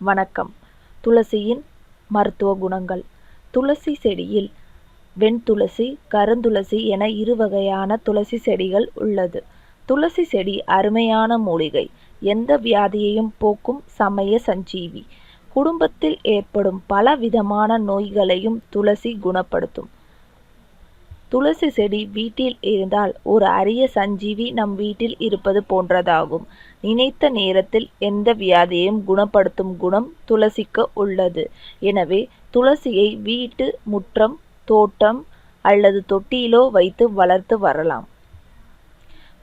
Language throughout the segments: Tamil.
வணக்கம். துளசியின் மருத்துவ குணங்கள். துளசி செடியில் வெண்துளசி கருந்துளசி என இரு வகையான துளசி செடிகள் உள்ளது. துளசி செடி அருமையான மூலிகை. எந்த வியாதியையும் போக்கும் சமய சஞ்சீவி. குடும்பத்தில் ஏற்படும் பல விதமான நோய்களையும் துளசி குணப்படுத்தும். துளசி செடி வீட்டில் இருந்தால் ஒரு அரிய சஞ்சீவி நம் வீட்டில் இருப்பது போன்றதாகும். நினைத்த நேரத்தில் எந்த வியாதியையும் குணப்படுத்தும் குணம் துளசிக்கு உள்ளது. எனவே துளசியை வீட்டு முற்றம் தோட்டம் அல்லது தொட்டியிலோ வைத்து வளர்த்து வரலாம்.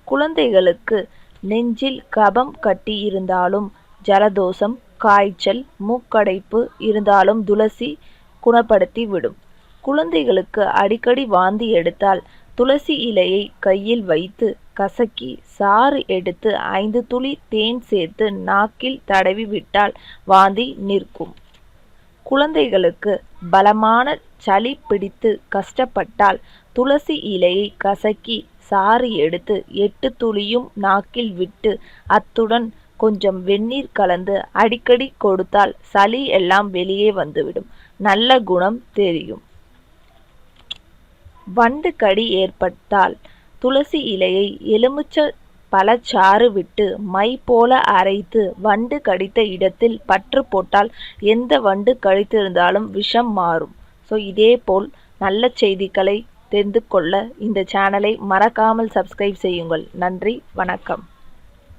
குழந்தைகளுக்கு நெஞ்சில் கபம் கட்டி இருந்தாலும் ஜலதோஷம் காய்ச்சல் மூக்கடைப்பு இருந்தாலும் துளசி குணப்படுத்தி விடும். குழந்தைகளுக்கு அடிக்கடி வாந்தி எடுத்தால் துளசி இலையை கையில் வைத்து கசக்கி சாறு எடுத்து ஐந்து துளி தேன் சேர்த்து நாக்கில் தடவி விட்டால் வாந்தி நிற்கும். குழந்தைகளுக்கு பலமான சளி பிடித்து கஷ்டப்பட்டால் துளசி இலையை கசக்கி சாறு எடுத்து எட்டு துளியும் நாக்கில் விட்டு அத்துடன் கொஞ்சம் வெந்நீர் கலந்து அடிக்கடி கொடுத்தால் சளி எல்லாம் வெளியே வந்துவிடும். நல்ல குணம் தெரியும். வண்டு கடி ஏற்பட்டால் துளசி இலையை எலுமிச்ச பழச்சாறு விட்டு மை போல அரைத்து வண்டு கடித்த இடத்தில் பற்று போட்டால் எந்த வண்டு கடித்திருந்தாலும் விஷம் மாறும். ஸோ இதே போல் நல்ல செய்திகளை தெரிந்து கொள்ள இந்த சேனலை மறக்காமல் சப்ஸ்கிரைப் செய்யுங்கள். நன்றி வணக்கம்.